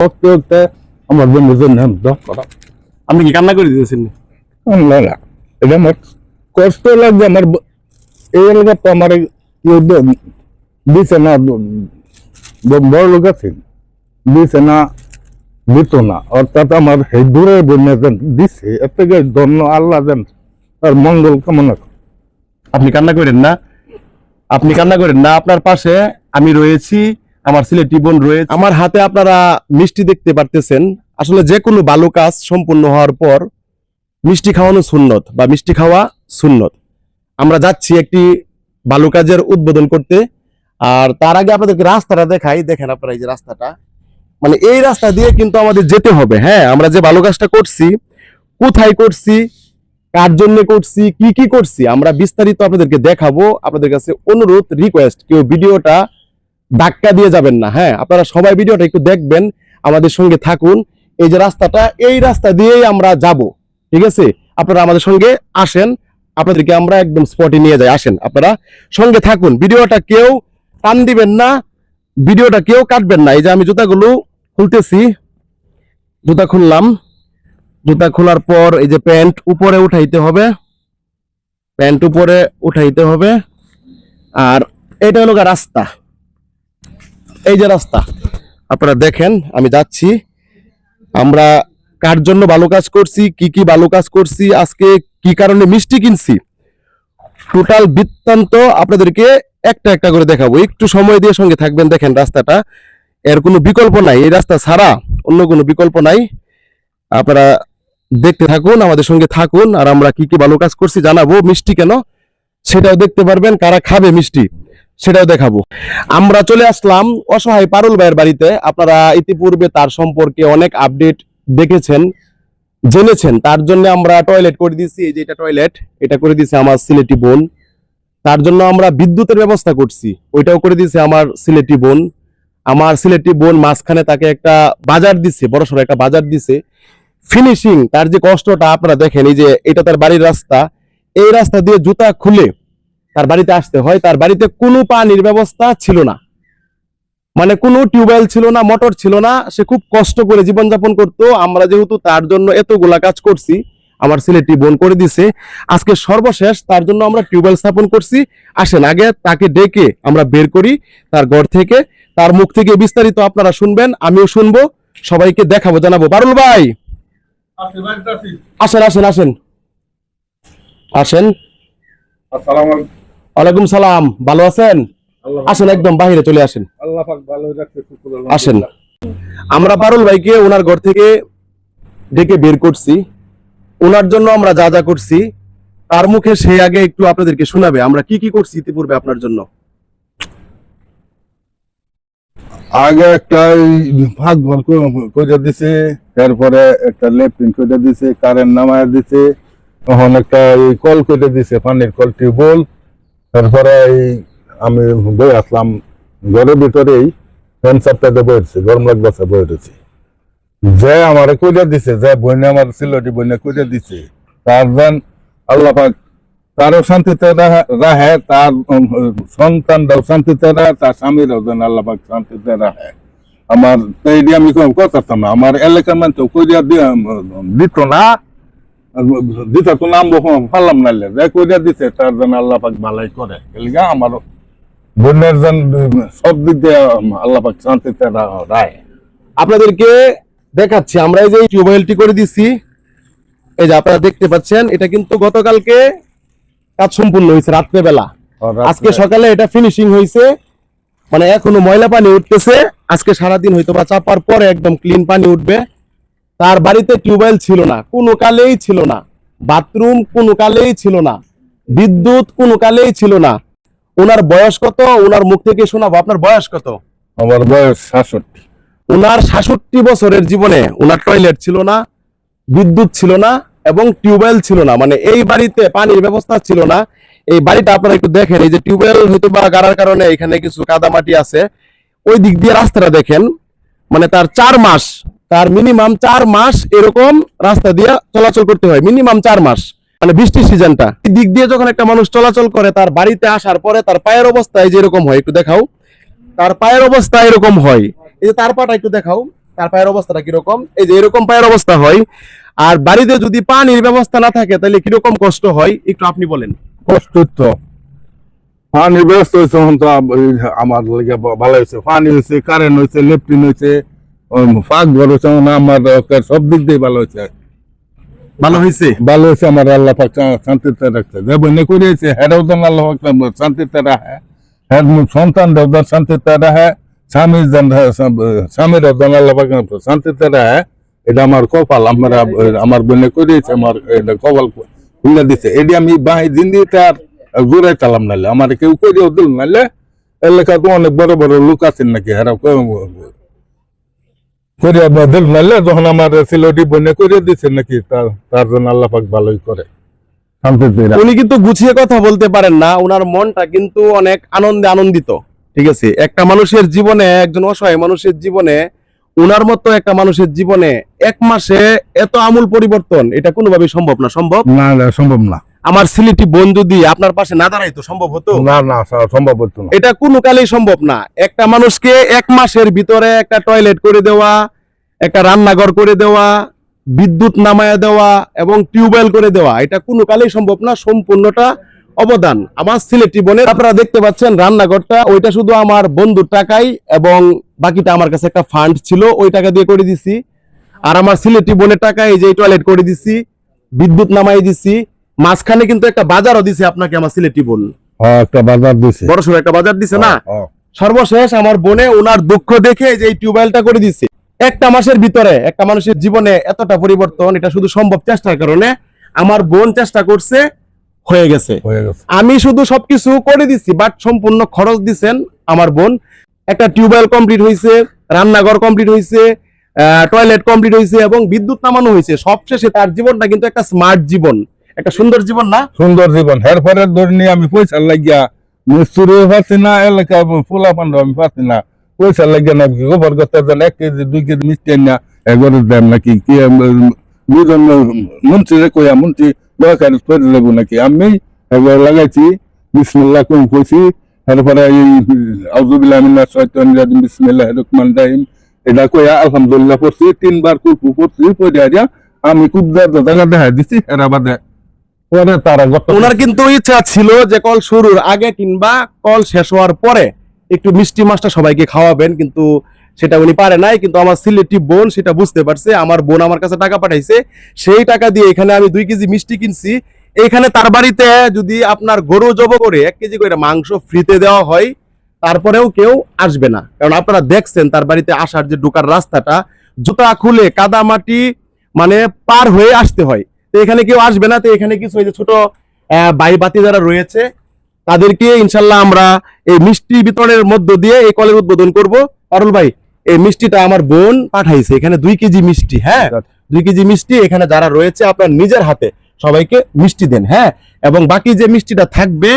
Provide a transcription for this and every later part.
করতে করতে আমার বন্ধু জন্য আপনি কি কান্না করে দিয়েছেন? না না। এটা আমার কষ্ট লাগবে আমার এই এলাকা তো আমার দিছে না বড় লোক আছে দিছে না দিত না। অর্থাৎ আমার এই দূরে বন্যা যেন দিছে এর থেকে ধন্য আল্লাহ যেন তার মঙ্গল কামনা আপনি কান্না করেন না। আপনি কান্না করেন না। আপনার পাশে আমি রয়েছি। আমার সিলেটি বোন রয়েছে। আমার হাতে আপনারা মিষ্টি দেখতে পারতেছেন। আসলে যে কোনো ভালো কাজ সম্পূর্ণ হওয়ার পর মিষ্টি খাওয়ানো সুন্নত বা মিষ্টি খাওয়া সুন্নত। আমরা যাচ্ছি একটি ভালো কাজের উদ্বোধন করতে। আর তার আগে আপনাদেরকে রাস্তাটা দেখাই। দেখেন আপনারা এই যে রাস্তাটা। মানে এই রাস্তা দিয়ে কিন্তু আমাদের যেতে হবে। হ্যাঁ আমরা যে ভালো কাজটা করছি, কোথায় করছি, কার জন্য করছি, কি কি করছি, আমরা বিস্তারিত আপনাদেরকে দেখাবো। আপনাদের কাছে অনুরোধ রিকোয়েস্ট কেউ ভিডিওটা ধাক্কা দিয়ে যাবেন না হ্যাঁ? আপনারা সবাই ভিডিওটা একটু দেখবেন, আমাদের সঙ্গে থাকুন। এই যে রাস্তাটা, এই রাস্তা দিয়েই আমরা যাব, ঠিক আছে? আপনারা আমাদের সঙ্গে আসেন, আপনাদেরকে আমরা একদম স্পটে নিয়ে যাই, আসেন আপনারা সঙ্গে থাকুন। ভিডিওটা কেউ টান দিবেন না, ভিডিওটা কেউ কাটবেন না। এই যে আমি জুতাগুলো খুলতেছি, জুতা খুললাম। জুতা খোলার পর এই যে প্যান্ট উপরে উঠাইতে হবে, প্যান্ট উপরে উঠাইতে হবে। আর এটা হলো রাস্তা। এই যে রাস্তা, আপনারা দেখেন, আমি যাচ্ছি। আমরা কার জন্য ভালো কাজ করছি, কি কি ভালো কাজ করছি, আজকে কি কারণে মিষ্টি কিনছি? টোটাল বৃত্তান্ত আপনাদেরকে একটা একটা করে দেখাবো। একটু সময় দিয়ে সঙ্গে থাকবেন, দেখেন রাস্তাটা। এর কোনো বিকল্প নাই। এই রাস্তা ছাড়া অন্য কোনো বিকল্প নাই। আপনারা দেখতে থাকুন, আমাদের সঙ্গে থাকুন, আর আমরা কি কি ভালো কাজ করছি জানাব, মিষ্টি কেন, সেটাও দেখতে পারবেন, কারা খাবে মিষ্টি। সেটাও দেখাবো। আমরা চলে আসলাম অসহায় পারুল ভাইয়ের বাড়িতে। আপনারা ইতিপূর্বে তার সম্পর্কে অনেক আপডেট দেখেছেন, জেনেছেন। তার জন্য আমরা টয়লেট করে দিয়েছি, এই যে এটা টয়লেট এটা করে দিয়েছে আমার সিলেটি বোন। তার জন্য আমরা বিদ্যুতের ব্যবস্থা করছি, ওইটাও করে দিয়েছে আমার সিলেটি বোন। আমার সিলেটি বোন মাঝখানে তাকে একটা বাজার দিছে, বড়সড় একটা বাজার দিছে। ফিনিশিং তার যে কষ্টটা আপনারা দেখেন, এই যে এটা তার বাড়ির রাস্তা। এই রাস্তা দিয়ে জুতা খুলে তার বাড়িতে আসতে হয় তার বাড়িতে কোনো পানির ব্যবস্থা ছিল না। মানে কোনো টিউবওয়েল ছিল না মোটর ছিল না সে খুব কষ্ট করে জীবনযাপন করতো। আমরা যেহেতু তার জন্য এতগুলা কাজ করছি আমার ছেলেটি বোন করে দিছে। আজকে সর্বশেষ তার জন্য আমরা টিউবওয়েল স্থাপন করছি। আসেন আগে তাকে ডেকে আমরা বের করি তার ঘর থেকে। তার মুখ থেকে বিস্তারিত আপনারা শুনবেন আমিও শুনব সবাইকে দেখাবো জানাব। বারুল ভাই! আসেন আসেন আসেন। আসেন আসসালামু আলাইকুম। ওয়ালাইকুম সালাম ভালো আছেন? আসেন একদম বাইরে চলে আসেন। আল্লাহ পাক ভালো রাখতে শুকর আসেন। আমরা পারুল ভাইকে ওনার ঘর থেকে ডেকে বের করছি। ওনার জন্য আমরা যা যা করছি তার মুখে সে আগে একটু আপনাদেরকে শোনাবে। আমরা কি কি করছি ইতিপূর্বে আপনার জন্য? আগে একটা ভাগ ভাগ করে দিছে তারপরে একটা লেফটিন করে দিছে কারেন্ট নামায় দিছে তখন একটা কল করে দিছে পানির কল টিউবওয়েল। তারপরে এই আমি বই আসলাম, ঘরের ভিতরেই ফ্যান চারটাতে বইছি গরম লাগতেছে, বই রয়েছে যে আমার কইরা দিছে, যে বইনে আমার সিলটি বইনে কইরা দিছে, তার যেন আল্লাহ পাক তারও শান্তিতে রাহা- তার সন্তানরাও শান্তিতে রাহে, তার স্বামীরাও যেন আল্লাহ পাক শান্তিতে রাহে। আমার এই আমি করতাম না, আমার এলাকার মানুষ তো কইরা দি- দিত না। দিত তো নাম পারলাম না যে কইরা দিছে তার যেন আল্লাহ পাক ভালাই করে। এলিগা আমার বোনের যেন সব দিক দিয়ে আল্লাহ পাক শান্তিতে রা- রাহে আপনাদেরকে দেখাচ্ছি আমরা এই যে টিউবওয়েলটি করে দিছি এই যে আপনারা দেখতে পাচ্ছেন এটা কিন্তু গতকালকে কাজ সম্পূর্ণ হয়েছে রাত্রেবেলা। আজকে সকালে এটা ফিনিশিং হয়েছে মানে এখনও ময়লা পানি উঠতেছে আজকে সারাদিন হয়তো বা চাপার পরে একদম ক্লিন পানি উঠবে। তার বাড়িতে টিউবওয়েল ছিল না কোনো কালেই ছিল না। বাথরুম কোনো কালেই ছিল না। বিদ্যুৎ কোনো কালেই ছিল না। ওনার বয়স কত? ওনার মুখ থেকে শোনাবো। আপনার বয়স কত? আমার বয়স সাতষট্টি। ওনার সাতষট্টি বছরের জীবনে ওনার টয়লেট ছিল না বিদ্যুৎ ছিল না এবং টিউবওয়েল ছিল না। মানে এই বাড়িতে পানির ব্যবস্থা ছিল না। এই বাড়িটা আপনারা একটু দেখেন এই যে টিউবওয়েল হয়তো বা গাড়ার কারণে এখানে কিছু কাদামাটি আছে। ওই দিক দিয়ে রাস্তাটা দেখেন। মানে তার চার মাস তার মিনিমাম চার মাস এরকম রাস্তা দিয়ে চলাচল করতে হয় মিনিমাম চার মাস মানে বৃষ্টির সিজনটা দিক দিয়ে যখন একটা মানুষ চলাচল করে, তার বাড়িতে আসার পরে তার পায়ের অবস্থায় যেরকম হয়, একটু দেখাও। তার পায়ের অবস্থা এরকম হয়। এই যে তার পাটা একটু দেখাও, তার পায়ের অবস্থাটা কীরকম? এই যে এরকম পায়ের অবস্থা হয়। আর বাড়িতে যদি পানির ব্যবস্থা না থাকে, তাহলে কীরকম কষ্ট হয়? একটু আপনি বলেন। কষ্ট তো। পানি ব্যস্ত হয়েছে আমার লেগে ভালো হয়েছে। পানি হয়েছে কারেন্ট হয়েছে লেফটিন হয়েছে। ফাঁক ঘর হয়েছে মানে আমার সব দিক দিয়ে ভালো হয়েছে। ভালো হয়েছে? ভালো হয়েছে আমার আল্লাহ পাক শান্তিতে রাখছে। যে বনে করিয়েছে হেরাও তো আল্লাহ পাক শান্তিতে রাখে। হ্যাঁ সন্তান দেবদার শান্তিতে রাখে স্বামীর যেন স্বামীর দেন আল্লাহ পাক শান্তিতে রাখে এটা আমার কপাল। আমরা আমার বোনে করিয়েছে আমার এটা কপাল খুলে দিছে। এটি আমি বাহি জিন্দিতে আর জোরে চালাম নালে আমার কেউ করিও দিল নালে এলাকা তো অনেক বড় বড় লোক আছেন নাকি হেরাও করিয়া দিল নালে যখন আমার সিলটি বনে করিয়ে দিছে নাকি তার তার জন্য আল্লাহ পাক ভালোই করে। উনি কিন্তু গুছিয়ে কথা বলতে পারেন না ওনার মনটা কিন্তু অনেক আনন্দে আনন্দিত ঠিক আছে? একটা মানুষের জীবনে একজন অসহায় মানুষের জীবনে ওনার মতো একটা মানুষের জীবনে এক মাসে এত আমূল পরিবর্তন এটা কোনোভাবেই সম্ভব না সম্ভব? না না সম্ভব না। আমার সিলেটি বোন যদি আপনার পাশে না দাঁড়াইতো সম্ভব হতো? না না সম্ভব হতো না। এটা কোনো কালেই সম্ভব না। একটা মানুষকে এক মাসের ভিতরে একটা টয়লেট করে দেওয়া একটা রান্নাঘর করে দেওয়া বিদ্যুৎ নামায়া দেওয়া এবং টিউবওয়েল করে দেওয়া এটা কোনো কালেই সম্ভব না সম্পূর্ণটা অবদান। আমার সিলেটি বোনের আপনারা দেখতে পাচ্ছেন রান্নাঘরটা ওইটা শুধু আমার বন্ধুর টাকাই এবং বাকিটা আমার কাছে একটা ফান্ড ছিল ওই টাকা দিয়ে করে দিছি। আর আমার সিলেটি বোনের টাকা এই যে টয়লেট করে দিছি বিদ্যুৎ নামাই দিছি মাঝখানে কিন্তু একটা বাজারও দিছে আপনাকে আমার সিলেটি বোন। হ্যাঁ, একটা বাজার দিছে। বড় সড়ো একটা বাজার দিছে না? হ্যাঁ, সর্বশেষ আমার বোনে ওনার দুঃখ দেখে যে এই টিউবওয়েলটা করে দিচ্ছে একটা মাসের ভিতরে একটা মানুষের জীবনে এতটা পরিবর্তন এটা শুধু সম্ভব চেষ্টার কারণে আমার বোন চেষ্টা করছে হয়ে গেছে। আমি শুধু সবকিছু করে দিচ্ছি বাট সম্পূর্ণ খরচ দিছেন আমার বোন। একটা টিউবওয়েল কমপ্লিট হয়েছে রান্নাঘর কমপ্লিট হয়েছে টয়লেট কমপ্লিট হয়েছে এবং বিদ্যুৎ নামানো হয়েছে। সবশেষে তার জীবনটা কিন্তু একটা স্মার্ট জীবন। একটা সুন্দর জীবন না? সুন্দর জীবন। এরপরে ধরে নিয়ে আমি পয়সা লাগিয়া মিস্ত্রি পাচ্ছি না এলাকা ফুলা পান্ড আমি পাচ্ছি না। পয়সা লাগিয়া না গোবর করতে এক কেজি, দুই কেজি মিষ্টি না এগারো দেন নাকি? কি দুজন মন্ত্রী কইয়া মন্ত্রী দরকার করে দেবো নাকি? আমি এবার লাগাইছি, বিসমুল্লাহ কোন কইছি। এরপরে এই আউজুবিল্লাহ মিনাশ শাইতানির রাজিম বিসমিল্লাহির এটা কইয়া আলহামদুলিল্লাহ পড়ছি, তিনবার কুলপু পড়ছি, পড়ে আমি খুব দেখা দেখা দিছি, এরা বাদে ওনার কিন্তু ইচ্ছা ছিল যে কল শুরুর আগে কিংবা কল শেষ হওয়ার পরে একটু মিষ্টি মাছটা সবাইকে খাওয়াবেন কিন্তু সেটা উনি পারে নাই কিন্তু আমার সিলেটি বোন সেটা বুঝতে পারছে আমার বোন আমার কাছে টাকা পাঠাইছে সেই টাকা দিয়ে এখানে আমি দুই কেজি মিষ্টি কিনছি। এখানে তার বাড়িতে যদি আপনার গরু জব করে এক কেজি করে মাংস ফ্রিতে দেওয়া হয় তারপরেও কেউ আসবে না। কারণ আপনারা দেখছেন তার বাড়িতে আসার যে ঢোকার রাস্তাটা জুতা খুলে কাদা মাটি মানে পার হয়ে আসতে হয়। তো এখানে কেউ আসবে না তো এখানে কিছু এই যে ছোট বাই বাতি যারা রয়েছে তাদেরকে ইনশাল্লাহ আমরা এই মিষ্টি বিতরণের মধ্য দিয়ে এই কলের উদ্বোধন করব। অরুল ভাই এই মিষ্টিটা আমার বোন পাঠাইছে এখানে দুই কেজি মিষ্টি হ্যাঁ? দুই কেজি মিষ্টি এখানে যারা রয়েছে আপনার নিজের হাতে সবাইকে মিষ্টি দেন হ্যাঁ? এবং বাকি যে মিষ্টিটা থাকবে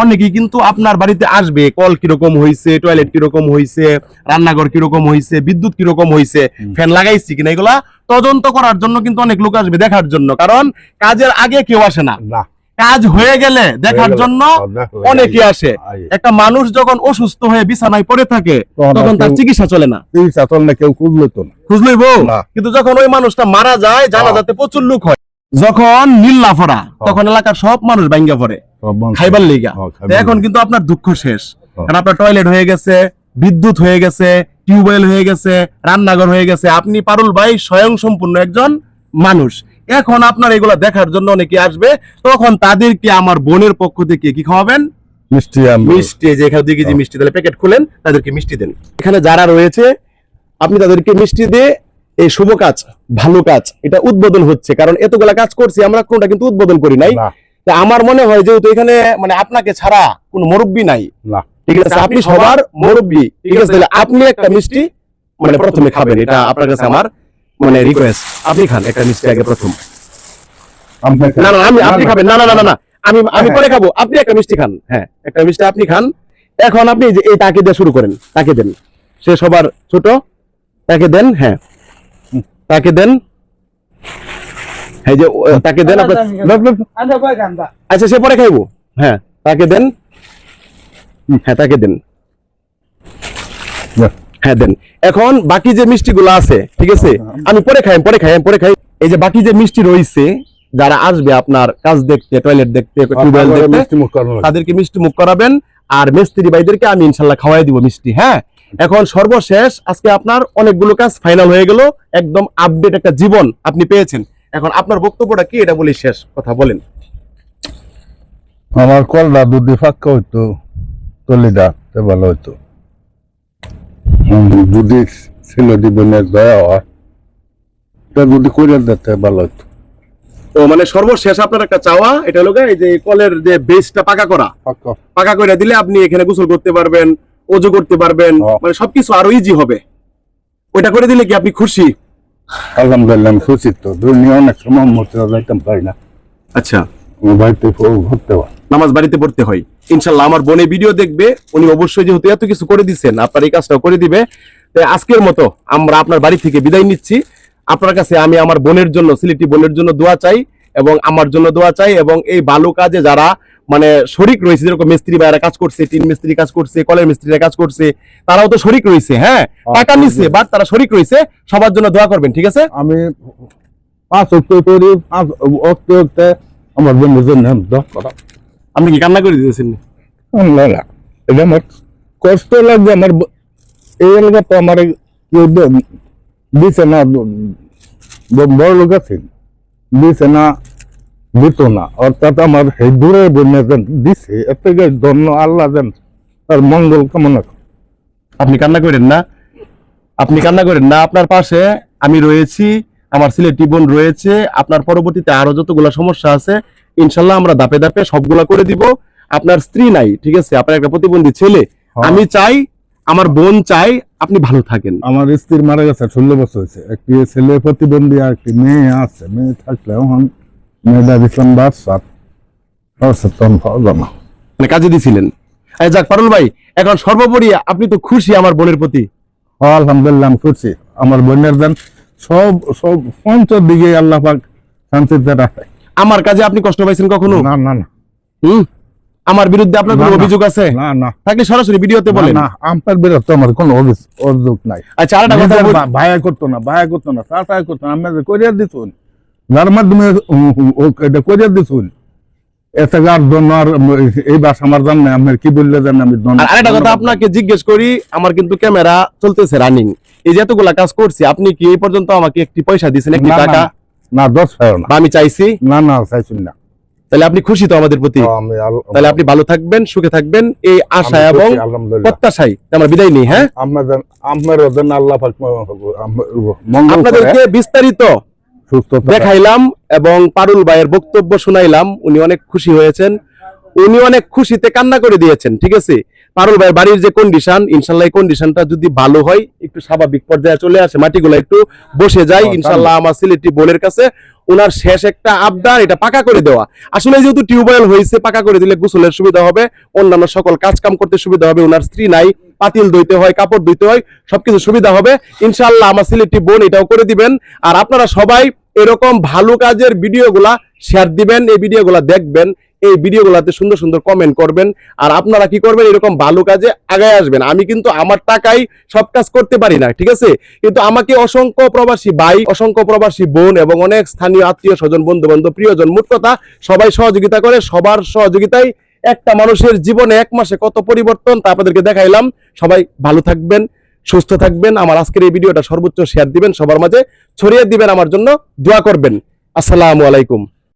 অনেকেই কিন্তু আপনার বাড়িতে আসবে কল কীরকম হয়েছে টয়লেট কীরকম হয়েছে রান্নাঘর কীরকম হয়েছে বিদ্যুৎ কীরকম হয়েছে ফ্যান লাগাইছি কিনা এগুলা তদন্ত করার জন্য কিন্তু অনেক লোক আসবে দেখার জন্য। কারণ কাজের আগে কেউ আসে না। না। কাজ হয়ে গেলে দেখার জন্য হ্যাঁ, হয়ে অনেকে আসে। একটা মানুষ যখন অসুস্থ হয়ে বিছানায় পড়ে থাকে তখন তার চিকিৎসা চলে না। চিকিৎসা চললে কেউ খুঁজলো তো না। বুঝলই বউ। কিন্তু যখন ওই মানুষটা মারা যায় জানা হ্যাঁ। যাতে প্রচুর লোক হয়। যখন নীল্লা ফোরা তখন এলাকার সব মানুষ ভাঙ্গা পড়ে। খাইবার লিগা। হ্যাঁ, এখন কিন্তু আপনার দুঃখ শেষ। হ্যাঁ। কারণ আপনার টয়লেট হয়ে গেছে বিদ্যুৎ হয়ে গেছে টিউবওয়েল হয়ে গেছে রান্নাঘর হয়ে গেছে। আপনি পারুল ভাই স্বয়ং সম্পূর্ণ একজন মানুষ। এখন আপনার এগুলা দেখার জন্য অনেকে আসবে। তখন তাদেরকে আমার বোনের পক্ষ থেকে কি খাওয়াবেন? মিষ্টি মিষ্টি যে এখানে দুই কেজি মিষ্টি তাহলে প্যাকেট খুলেন তাদেরকে মিষ্টি দেন। এখানে যারা রয়েছে আপনি তাদেরকে মিষ্টি দিয়ে এই শুভ কাজ ভালো কাজ এটা উদ্বোধন হচ্ছে। কারণ এতগুলা কাজ করছি আমরা কোনটা কিন্তু উদ্বোধন করি নাই। তা আমার মনে হয় যেহেতু এখানে মানে আপনাকে ছাড়া কোনো মুরব্বী নাই। ঠিক আছে আপনি সবার মুরব্বী। ঠিক আছে তাহলে আপনি একটা মিষ্টি মানে প্রথমে খাবেন। এটা আপনার কাছে আমার মানে রিকোয়েস্ট আপনি খান একটা মিষ্টি আগে প্রথম। না না আমি আপনি খাবেন। না না না না না। আমি আমি হ্যাঁ। পরে খাব। আপনি একটা মিষ্টি খান। হ্যাঁ একটা মিষ্টি আপনি খান। এখন আপনি যে এই তাকে দিয়ে শুরু করেন। তাকে দেন। সে সবার ছোট। তাকে দেন হ্যাঁ। তাকে দেন। এই যে তাকে দেন. আচ্ছা সে পরে খাইবো। হ্যাঁ তাকে দেন। হ্যাঁ তাকে দেন। হ্যাঁ দেন। এখন বাকি যে মিষ্টিগুলো আছে ঠিক আছে? আমি পরে খাই পরে খাই পরে খাই। এই যে বাকি যে মিষ্টি রয়েছে যারা আসবে আপনার কাজ দেখতে টয়লেট দেখতে মিষ্টি তাদেরকে মিষ্টি মুখ করাবেন। আর মিস্ত্রি ভাইদেরকে আমি ইনশাল্লাহ খাওয়াই দিব মিষ্টি হ্যাঁ? এখন সর্বশেষ আজকে আপনার অনেকগুলো কাজ ফাইনাল হয়ে গেল। একদম আপডেট একটা জীবন আপনি পেয়েছেন। এখন আপনার বক্তব্যটা কি? এটা বলি শেষ কথা বলেন। আমার কলটা যদি ফাঁকা হইতো তলিটা তো ভালো হইতো। যদি ছিল জীবনের দয়া হয় তা করে দিতে ভালো হইতো। তো মানে সর্বশেষ আপনার একটা চাওয়া এটা হলো এই যে কলের যে বেসটা পাকা করা। পাকা। করে দিলে আপনি এখানে গোসল করতে পারবেন ওজু করতে পারবেন হ্যাঁ। মানে সবকিছু আরও ইজি হবে। ওইটা করে দিলে কি আপনি খুশি? আলহামদুলিল্লাহ আমি খুশি তো। অনেক সময় মরতে যাইতাম পারি না। আচ্ছা। আমার বাড়িতে ঘুরতে হয়। নামাজ বাড়িতে পড়তে হয়। ইনশাল্লাহ আমার বোনে ভিডিও দেখবে উনি অবশ্যই যেহেতু এত কিছু করে দিচ্ছেন আপনার এই কাজটাও করে দিবে। তাই আজকের মতো আমরা আপনার বাড়ি থেকে বিদায় নিচ্ছি। আপনার কাছে আমি আমার বোনের জন্য সিলেটি বোনের জন্য দোয়া চাই এবং আমার জন্য দোয়া চাই এবং এই ভালো কাজে যারা মানে শরিক রয়েছে যেরকম মিস্ত্রি ভাইরা কাজ করছে টিন মিস্ত্রি কাজ করছে কলের মিস্ত্রিরা কাজ করছে তারাও তো শরিক রয়েছে হ্যাঁ? টাকা নিচ্ছে বাট তারা শরিক রয়েছে সবার জন্য দোয়া করবেন ঠিক আছে? আমি পাঁচ অক্ট করি পাঁচ অক্ট অক্টে আমার বন্ধুর জন্য করা। আপনি কি কান্না করে দিয়েছেন? না না এটা আমার কষ্ট লাগবে আমার এই এলাকা তো আমার কেউ দিছে না বড় লোক আছে দিছে না দিত না। অর্থাৎ আমার সেই দূরে বন্যা যেন দিছে এর থেকে ধন্য আল্লাহ যেন তার মঙ্গল কামনা। আপনি কান্না করেন না? আপনি কান্না করেন না? আপনার পাশে আমি রয়েছি আমার সিলেটি বোন রয়েছে আপনার পরবর্তীতে আরও যতগুলা সমস্যা আছে ইনশাল্লাহ আমরা দাপে দাপে সবগুলা করে দিব। আপনার স্ত্রী নাই ঠিক আছে? আপনার একটা প্রতিবন্ধী ছেলে। হ্যাঁ। আমি চাই আমার বোন চাই আপনি ভালো থাকেন। আমার স্ত্রী মারা গেছে ষোলো বছর হয়েছে। একটি ছেলে প্রতিবন্ধী আর একটি মেয়ে আছে। মেয়ে থাকলে এখন বাদশাহ সচেতন মানে কাজে দিছিলেন। যাক পারুল ভাই এখন সর্বোপরি আপনি তো খুশি আমার বোনের প্রতি। আলহামদুলিল্লাহ আমি খুশি। আমার বোনের দেন সব সব পঞ্চর দিকে আল্লাহ পাক শান্তিতে রাখে। আমার কাজে আপনি কষ্ট পাইছেন কখনো? না না না। হুম? আমার বিরুদ্ধে আপনার কোনো। অভিযোগ আছে? না না। থাকলে সরাসরি ভিডিওতে বলেন। না আমার বিরুদ্ধে আমার কোনো অভিযোগ- নাই। আচ্ছা আরেকটা কথা ভায়া করতো না ভায়া করতো না চাচা করতো না আমি করিয়া দিতুন যার মাধ্যমে এটা জন্য আর এই বাস আমার জান না আমি কি বললে জান আমি আরেকটা কথা আপনাকে জিজ্ঞেস করি আমার কিন্তু ক্যামেরা চলতেছে রানিং এই যে এতগুলা কাজ করছি আপনি কি এই পর্যন্ত আমাকে একটি পয়সা দিয়েছেন একটি টাকা? না দশ না। আমি চাইছি? না না চাইছি না। তাহলে আপনি খুশি তো আমাদের প্রতি? তাহলে আপনি ভালো থাকবেন সুখে থাকবেন এই আশা এবং প্রত্যাশাই আমরা বিদায় নেই হ্যাঁ? আল্লাহ করে আপনাদেরকে বিস্তারিত দেখাইলাম এবং পারুল ভাইয়ের বক্তব্য শুনাইলাম। উনি অনেক খুশি হয়েছেন। উনি অনেক খুশিতে কান্না করে দিয়েছেন ঠিক আছে? পারুল ভাইয়ের বাড়ির যে কন্ডিশন ইনশাল্লাহ এই কন্ডিশনটা যদি ভালো হয় একটু স্বাভাবিক পর্যায়ে চলে আসে মাটিগুলো একটু বসে যায়। হ্যাঁ, ইনশাল্লাহ আমার সিলেটি বোলের কাছে ওনার শেষ একটা আবদার, এটা পাকা করে দেওয়া। আসলে যেহেতু টিউবওয়েল হয়েছে, পাকা করে দিলে গোসলের সুবিধা হবে, অন্যান্য সকল কাজ কাম করতে সুবিধা হবে, ওনার স্ত্রী নাই, পাতিল ধুইতে হয়, কাপড় ধুইতে হয়, সবকিছু সুবিধা হবে। ইনশাল্লাহ আমার সিলেটি বোন এটাও করে দিবেন। আর আপনারা সবাই এরকম ভালো কাজের ভিডিওগুলা শেয়ার দিবেন, এই ভিডিওগুলা দেখবেন, এই ভিডিওগুলাতে সুন্দর সুন্দর কমেন্ট করবেন। আর আপনারা কি করবেন, এরকম ভালো কাজে আগায় আসবেন। আমি কিন্তু আমার টাকাই সব কাজ করতে পারি না, ঠিক আছে? কিন্তু আমাকে অসংখ্য প্রবাসী ভাই, অসংখ্য প্রবাসী বোন এবং অনেক স্থানীয় আত্মীয় স্বজন বন্ধু বান্ধব প্রিয়জন, মোট কথা, সবাই সহযোগিতা করে, সবার সহযোগিতায় একটা মানুষের জীবনে এক মাসে কত পরিবর্তন তা আপনাদেরকে দেখাইলাম। সবাই ভালো থাকবেন, সুস্থ থাকবেন। আমার আজকের এই ভিডিওটা সর্বোচ্চ শেয়ার দিবেন, সবার মাঝে ছড়িয়ে দিবেন, আমার জন্য দোয়া করবেন। আসসালামু আলাইকুম।